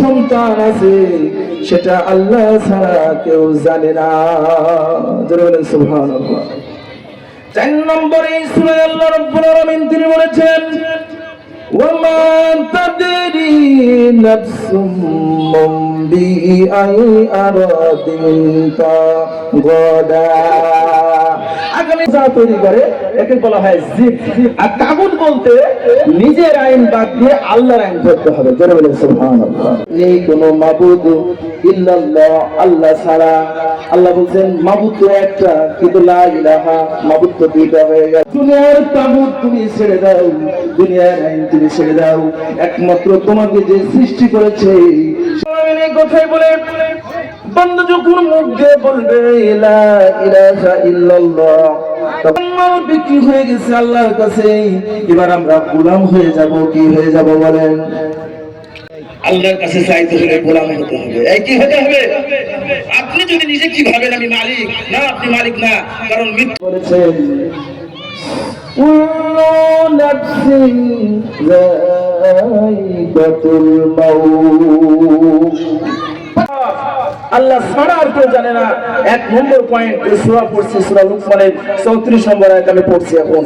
সন্তান আছে সেটা আল্লাহ ছাড়া কেউ জানে না জোরে বলেন সুবহানাল্লাহ চার নম্বরে সূরা আল্লাহ রাব্বুল আলামিন তিনি বলেছেন وما تدري نفس بأي أرض غدا তৈরি করে একে বলা হয় আর কাগুন বলতে নিজের আইন বাদ দিয়ে আল্লাহর আইন ধরতে হবে। জোরে বলেন সুবহানাল্লাহ। নেই কোনো মাবুদ ইল্লাল্লাহ আল্লাহ ছাড়া। আল্লাহ বলছেন মাবুদ তো একটা কিন্তু লা ইলাহা মাবুদ তো দুইটা হয়ে গেছে দুনিয়ার তাবুত তুমি ছেড়ে দাও দুনিয়ার আইন তুমি ছেড়ে দাও। একমাত্র তোমাকে যে সৃষ্টি করেছে এই কথাই বলে বন্ধু যখন মুখ দিয়ে বলবে বিক্রি হয়ে গেছে আল্লাহর কাছে। এবার আমরা গোলাম হয়ে যাব কি হয়ে যাব বলেন? আল্লাহর কাছে চাইতে হলে গোলাম হতে হবে। এই কি হতে হবে? আপনি যদি নিজে কি ভাবেন আমি মালিক। না আপনি মালিক না কারণ মৃত্যু বলেছেন কুল্লু নাফসিন যায়িকাতুল মাউত। আল্লাহ ছাড়া আর কেউ জানে না। এক নম্বর পয়েন্ট সুরা পড়ছি, সুরা লুকমানের চৌত্রিশ নম্বর আয়াত আমি পড়ছি এখন।